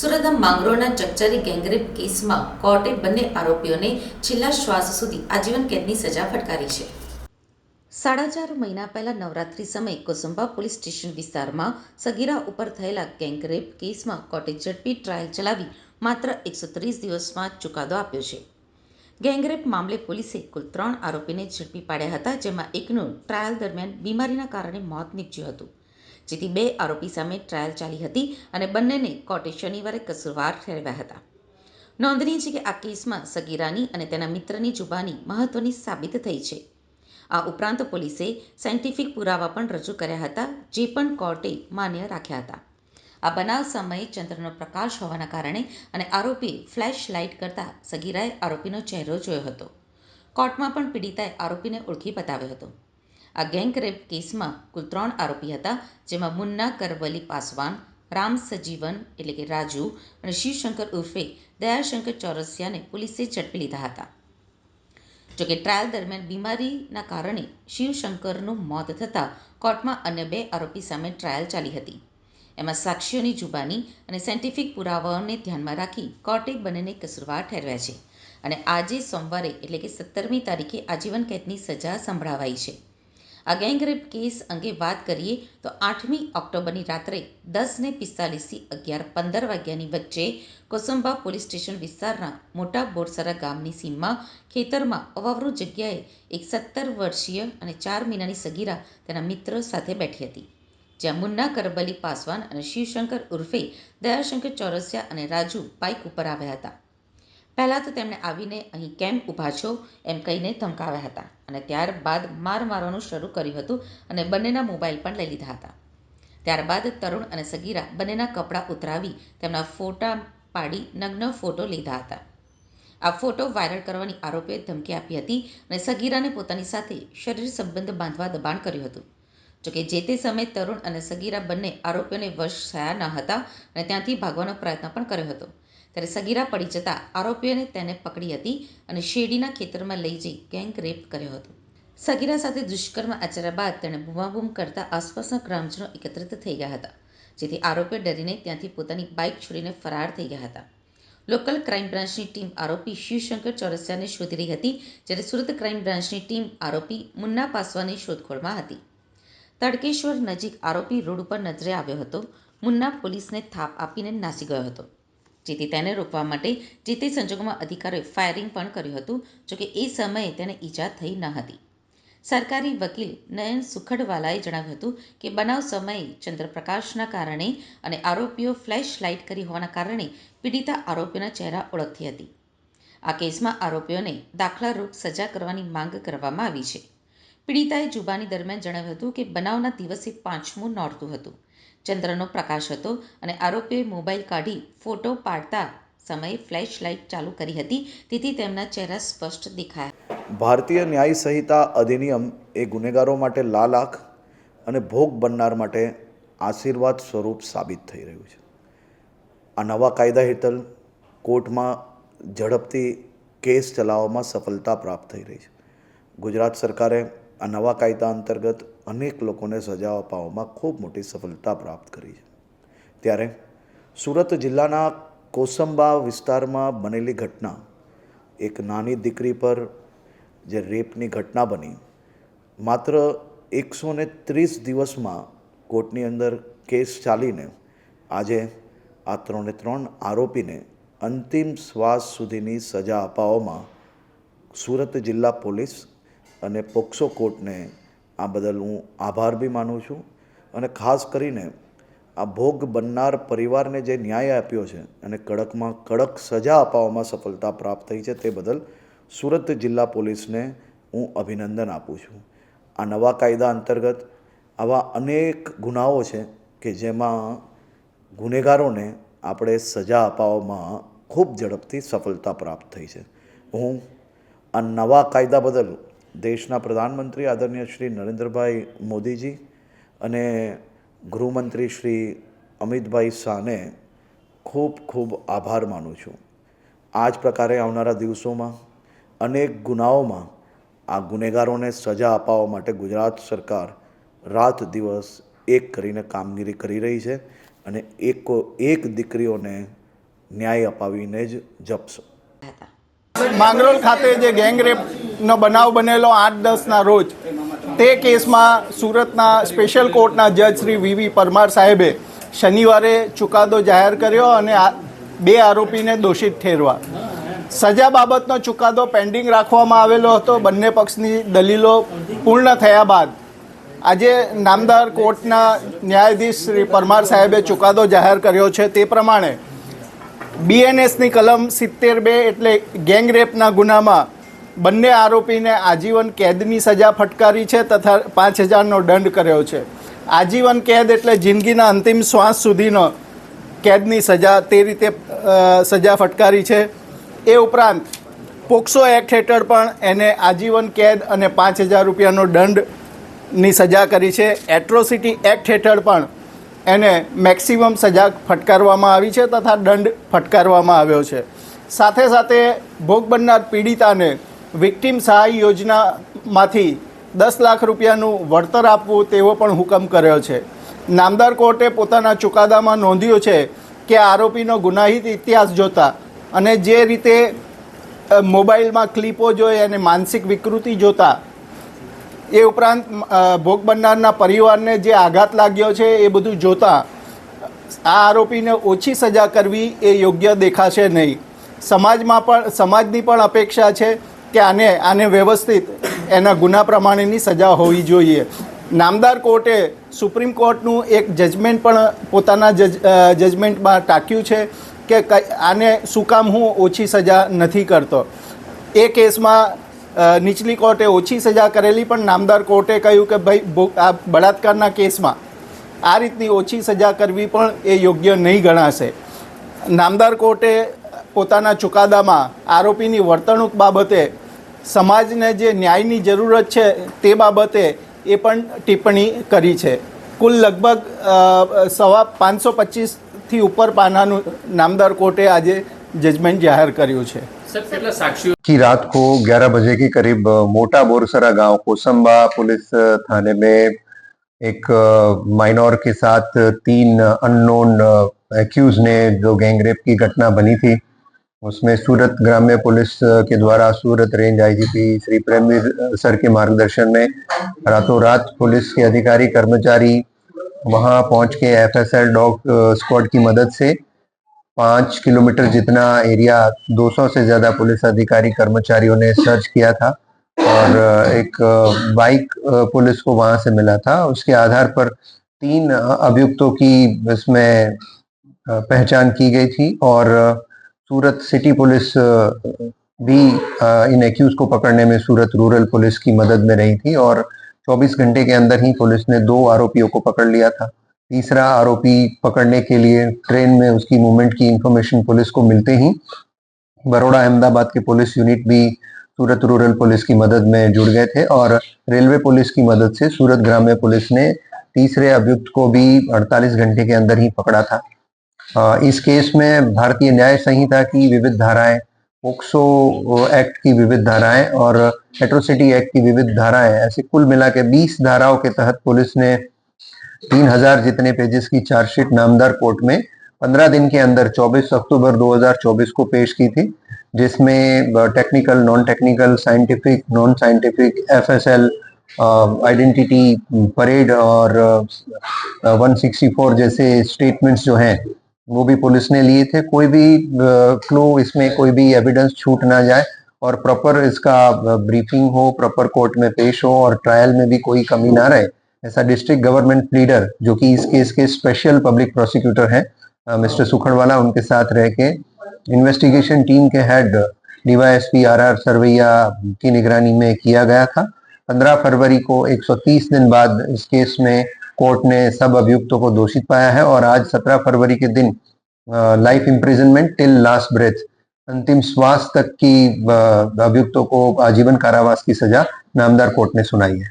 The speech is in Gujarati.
સુરતના માંગરોળના ચકચારી ગેંગરેપ કેસમાં કોર્ટે બંને આરોપીઓને છેલ્લા શ્વાસ સુધી આજીવન કેદની સજા ફટકારી છે. સાડા ચાર મહિના પહેલા નવરાત્રી સમયે કોસંબા પોલીસ સ્ટેશન વિસ્તારમાં સગીરા ઉપર થયેલા ગેંગરેપ કેસમાં કોર્ટે ઝડપી ટ્રાયલ ચલાવી માત્ર એકસો ત્રીસ દિવસમાં ચુકાદો આપ્યો છે. ગેંગરેપ મામલે પોલીસે કુલ ત્રણ આરોપીને ઝડપી પાડ્યા હતા, જેમાં એકનું ટ્રાયલ દરમિયાન બીમારીના કારણે મોત નીપજ્યું હતું. જેથી બે આરોપી સામે ટ્રાયલ ચાલી હતી અને બંનેને કોર્ટે શનિવારે કસૂરવાર ઠેરવ્યા હતા. નોંધનીય છે કે આ કેસમાં સગીરાની અને તેના મિત્રની જુબાની મહત્વની સાબિત થઈ છે. આ ઉપરાંત પોલીસે સાયન્ટિફિક પુરાવા પણ રજૂ કર્યા હતા, જે પણ કોર્ટે માન્ય રાખ્યા હતા. આ બનાવ સમયે ચંદ્રનો પ્રકાશ હોવાના કારણે અને આરોપીએ ફ્લેશ લાઇટ કરતા સગીરાએ આરોપીનો ચહેરો જોયો હતો. કોર્ટમાં પણ પીડિતાએ આરોપીને ઓળખી બતાવ્યો હતો. આ ગેંગ રેપ કેસમાં કુલ ત્રણ આરોપી હતા, જેમાં મુન્ના કરવલી પાસવાન, રામ સજીવન એટલે કે રાજુ અને શિવશંકર ઉર્ફે દયાશંકર ચોરસિયાને પોલીસે ઝડપી લીધા હતા. જોકે ટ્રાયલ દરમિયાન બીમારીના કારણે શિવશંકરનું મોત થતાં કોર્ટમાં અન્ય બે આરોપી સામે ટ્રાયલ ચાલી હતી. એમાં સાક્ષીઓની જુબાની અને સાયન્ટિફિક પુરાવાઓને ધ્યાનમાં રાખી કોર્ટે બંનેને કસૂરવાર ઠેરવ્યા છે. અને આજે સોમવારે એટલે કે સત્તરમી તારીખે આજીવન કેદની સજા સંભળાવાઈ છે. આ ગેંગરેપ કેસ અંગે વાત કરીએ તો આઠમી ઓક્ટોબરની રાત્રે દસને પિસ્તાલીસથી અગિયાર પંદર વાગ્યાની વચ્ચે કોસંબા પોલીસ સ્ટેશન વિસ્તારના મોટા બોરસરા ગામની સીમમાં ખેતરમાં અવાવરુ જગ્યાએ એક સત્તર વર્ષીય અને ચાર મહિનાની સગીરા તેના મિત્રો સાથે બેઠી હતી. જ્યાં મુન્ના કરબલી પાસવાન અને શિવશંકર ઉર્ફે દયાશંકર ચોરસિયા અને રાજુ બાઇક ઉપર આવ્યા હતા. પહેલાં તો તેમણે આવીને અહીં કેમ ઊભા છો એમ કહીને ધમકાવ્યા હતા અને ત્યારબાદ માર મારવાનું શરૂ કર્યું હતું અને બંનેના મોબાઈલ પણ લઈ લીધા હતા. ત્યારબાદ તરુણ અને સગીરા બંનેના કપડાં ઉતરાવી તેમના ફોટા પાડી નગ્ન ફોટો લીધા હતા. આ ફોટો વાયરલ કરવાની આરોપીએ ધમકી આપી હતી અને સગીરાને પોતાની સાથે શરીર સંબંધ બાંધવા દબાણ કર્યું હતું. જોકે જે તે સમયે તરુણ અને સગીરા બંને આરોપીઓને વશ થયા ન હતા અને ત્યાંથી ભાગવાનો પ્રયત્ન પણ કર્યો હતો. ત્યારે સગીરા પડી જતાં આરોપીઓને તેને પકડી હતી અને શેરડીના ખેતરમાં લઈ જઈ ગેંગ રેપ કર્યો હતો. સગીરા સાથે દુષ્કર્મ આચર્યા બાદ તેણે બૂમાબૂમ કરતા આસપાસના ગ્રામજનો એકત્રિત થઈ ગયા હતા, જેથી આરોપીઓ ડરીને ત્યાંથી પોતાની બાઇક છોડીને ફરાર થઈ ગયા હતા. લોકલ ક્રાઇમ બ્રાન્ચની ટીમ આરોપી શિવશંકર ચોરસિયાને શોધી રહી હતી, જ્યારે સુરત ક્રાઇમ બ્રાન્ચની ટીમ આરોપી મુન્ના પાસવાની શોધખોળમાં હતી. તડકેશ્વર નજીક આરોપી રોડ ઉપર નજરે આવ્યો હતો, મુન્ના પોલીસને થાપ આપીને નાસી ગયો હતો. જેથી તેને રોકવા માટે જે તે સંજોગોમાં અધિકારીઓએ ફાયરિંગ પણ કર્યું હતું જોકે એ સમયે તેને ઈજા થઈ ન હતી. સરકારી વકીલ નયન સુખડવાલાએ જણાવ્યું હતું કે બનાવ સમયે ચંદ્રપ્રકાશના કારણે અને આરોપીઓ ફ્લેશ લાઇટ કરી હોવાના કારણે પીડિતા આરોપીઓના ચહેરા ઓળખતી હતી. આ કેસમાં આરોપીઓને દાખલારૂપ સજા કરવાની માંગ કરવામાં આવી છે. પીડિતાએ જુબાની દરમિયાન જણાવ્યું હતું કે બનાવના દિવસે પાંચમું નોરતું હતું. ચંદ્રનો પ્રકાશ હતો અને આરોપીએ મોબાઈલ કાઢી ફોટો પાડતા સમયે ફ્લેશ લાઇટ ચાલુ કરી હતી. તેથી તેમના ચહેરા સ્પષ્ટ દેખાયા. ભારતીય ન્યાય સંહિતા અધિનિયમ એ ગુનેગારો માટે લાલ આંખ અને ભોગ બનનાર માટે આશીર્વાદ સ્વરૂપ સાબિત થઈ રહ્યું છે. આ નવા કાયદા હેઠળ કોર્ટમાં ઝડપથી કેસ ચલાવવામાં સફળતા પ્રાપ્ત થઈ રહી છે. ગુજરાત સરકારે આ નવા કાયદા અંતર્ગત અનેક લોકોને સજા અપાવવામાં ખૂબ મોટી સફળતા પ્રાપ્ત કરી છે. ત્યારે સુરત જિલ્લાના કોસંબા વિસ્તારમાં બનેલી ઘટના, એક નાની દીકરી પર જે રેપની ઘટના બની, માત્ર એકસો ને ત્રીસ દિવસમાં કોર્ટની અંદર કેસ ચાલીને આજે આ ત્રણે ત્રણ આરોપીને અંતિમ શ્વાસ સુધીની સજા અપાવવામાં સુરત જિલ્લા પોલીસ અને પોક્સો કોર્ટને આ બદલ હું આભાર બી માનું છું. અને ખાસ કરીને આ ભોગ બનનાર પરિવારને જે ન્યાય આપ્યો છે અને કડકમાં કડક સજા અપાવવામાં સફળતા પ્રાપ્ત થઈ છે તે બદલ સુરત જિલ્લા પોલીસને હું અભિનંદન આપું છું. આ નવા કાયદા અંતર્ગત આવા અનેક ગુનાઓ છે કે જેમાં ગુનેગારોને આપણે સજા અપાવવામાં ખૂબ ઝડપથી સફળતા પ્રાપ્ત થઈ છે. હું આ નવા કાયદા બદલ દેશના પ્રધાનમંત્રી આદરણીય શ્રી નરેન્દ્રભાઈ મોદીજી અને ગૃહમંત્રી શ્રી અમિતભાઈ શાહને ખૂબ ખૂબ આભાર માનું છું. આ જ પ્રકારે આવનારા દિવસોમાં અનેક ગુનાઓમાં આ ગુનેગારોને સજા અપાવવા માટે ગુજરાત સરકાર રાત દિવસ એક કરીને કામગીરી કરી રહી છે અને એકો એક દીકરીઓને ન્યાય અપાવીને જ જપશું. હતા માંગરોળ ખાતે જે ગેંગરેપનો બનાવ બનેલો આઠ દસના રોજ, તે કેસમાં સુરતના સ્પેશિયલ કોર્ટના જજ શ્રી વીવી પરમાર સાહેબે શનિવારે ચુકાદો જાહેર કર્યો અને બે આરોપીને દોષિત ઠેરવા. સજા બાબતનો ચુકાદો પેન્ડિંગ રાખવામાં આવેલો હતો. બંને પક્ષની દલીલો પૂર્ણ થયા બાદ આજે નામદાર કોર્ટના ન્યાયાધીશ શ્રી પરમાર સાહેબે ચુકાદો જાહેર કર્યો છે. તે પ્રમાણે બીએનએસની કલમ સિત્તેર બે એટલે ગેંગ રેપના ગુનામાં બંને આરોપીને આજીવન કેદની સજા ફટકારી છે તથા પાંચ હજારનો દંડ કર્યો છે. આજીવન કેદ એટલે જિંદગીના અંતિમ શ્વાસ સુધીનો કેદની સજા તે રીતે સજા ફટકારી છે. એ ઉપરાંત પોક્સો એક્ટ હેઠળ પણ એને આજીવન કેદ અને પાંચ હજાર રૂપિયાનો દંડની સજા કરી છે. એટ્રોસિટી એક્ટ હેઠળ પણ એને મેક્સિમમ સજા ફટકારવામાં આવી છે તથા દંડ ફટકારવામાં આવ્યો છે. સાથે સાથે ભોગ બનનાર પીડિતાને વિક્ટિમ સહાય યોજનામાંથી દસ લાખ રૂપિયાનું વળતર આપવું તેવો પણ હુકમ કર્યો છે. નામદાર કોર્ટે પોતાના ચુકાદામાં નોંધ્યું છે કે આરોપીનો ગુનાહિત ઇતિહાસ જોતા અને જે રીતે મોબાઈલમાં ક્લિપો જોઈ અને માનસિક વિકૃતિ જોતા એ ઉપરાંત ભોગ બનનારના પરિવારને જે આઘાત લાગ્યો છે એ બધું જોતા, આ આરોપીને ઓછી સજા કરવી એ યોગ્ય દેખાશે નહીં. સમાજમાં પણ, સમાજની પણ અપેક્ષા છે કે આને આને વ્યવસ્થિત એના ગુના પ્રમાણેની સજા હોવી જોઈએ. નામદાર કોર્ટે સુપ્રીમ કોર્ટનું એક જજમેન્ટ પણ પોતાના જજ જજમેન્ટમાં ટાંક્યું છે કે આને શું કામ હું ઓછી સજા નથી કરતો. એ કેસમાં નીચલી કોર્ટે ઓછી સજા કરેલી, પણ નામદાર કોર્ટે કહ્યું કે ભાઈ આ બળાત્કારના કેસમાં આ રીતની ઓછી સજા કરવી પણ એ યોગ્ય નહીં ગણાશે. નામદાર કોર્ટે પોતાના ચુકાદામાં આરોપીની વર્તણૂક બાબતે સમાજને જે ન્યાયની જરૂરત છે તે બાબતે એ પણ ટિપ્પણી કરી છે. કુલ લગભગ સવા પાંચસો પચીસથી ઉપર પાનાનું નામદાર કોર્ટે આજે જજમેન્ટ જાહેર કર્યું છે. की रात को 11 बजे के करीब मोटा बोरसरा गाँव कोसंबा पुलिस थाने में एक माइनर के साथ तीन अननोन एक्यूज ने जो गैंगरेप की घटना बनी थी, उसमें सूरत ग्राम्य पुलिस के द्वारा Surat range IGP Shri Premvir sir के मार्गदर्शन में रातों रात पुलिस के अधिकारी, कर्मचारी वहाँ पहुँच के एफएसएल डॉग स्क्वाड की मदद से पाँच किलोमीटर जितना एरिया 200 से ज़्यादा पुलिस अधिकारी, कर्मचारियों ने सर्च किया था और एक बाइक पुलिस को वहाँ से मिला था। उसके आधार पर तीन अभियुक्तों की इसमें पहचान की गई थी और सूरत सिटी पुलिस भी इन एक्यूज को पकड़ने में सूरत रूरल पुलिस की मदद में रही थी और 24 घंटे के अंदर ही पुलिस ने दो आरोपियों को पकड़ लिया था। तीसरा आरोपी पकड़ने के लिए ट्रेन में उसकी मूवमेंट की इंफॉर्मेशन पुलिस को मिलते ही बड़ौदा अहमदाबाद के पुलिस यूनिट भी सूरत रूरल पुलिस की मदद में जुड़ गए थे और रेलवे पुलिस की मदद से सूरत ग्राम्य पुलिस ने तीसरे अभियुक्त को भी 48 घंटे के अंदर ही पकड़ा था। इस केस में भारतीय न्याय संहिता की विविध धाराएँ, पोक्सो एक्ट की विविध धाराएँ और एट्रोसिटी एक्ट की विविध धाराएँ, ऐसे कुल मिला के बीस धाराओं के तहत पुलिस ने तीन हज़ार जितने पेजेस की चार्जशीट नामदार कोर्ट में पंद्रह दिन के अंदर 24 अक्टूबर 2024 को पेश की थी, जिसमें technical non technical scientific non scientific FSL identity parade और सिक्सटी फोर जैसे स्टेटमेंट्स जो हैं, वो भी पुलिस ने लिए थे। कोई भी क्लू इसमें कोई भी एविडेंस छूट ना जाए और प्रॉपर इसका ब्रीफिंग हो प्रॉपर कोर्ट में पेश हो और ट्रायल में भी कोई कमी ना रहे ऐसा डिस्ट्रिक्ट गवर्नमेंट लीडर जो कि इस केस के स्पेशल पब्लिक प्रोसिक्यूटर हैं मिस्टर सुखड़वाला उनके साथ रह के इन्वेस्टिगेशन टीम के head DYSP R R Sarvaiya की निगरानी में किया गया था। 15 फरवरी को 130 दिन बाद इस केस में कोर्ट ने सब अभियुक्तों को दोषित पाया है और आज 17 फरवरी के दिन life imprisonment till last breath अंतिम श्वास तक की अभियुक्तों को आजीवन कारावास की सजा नामदार कोर्ट ने सुनाई है।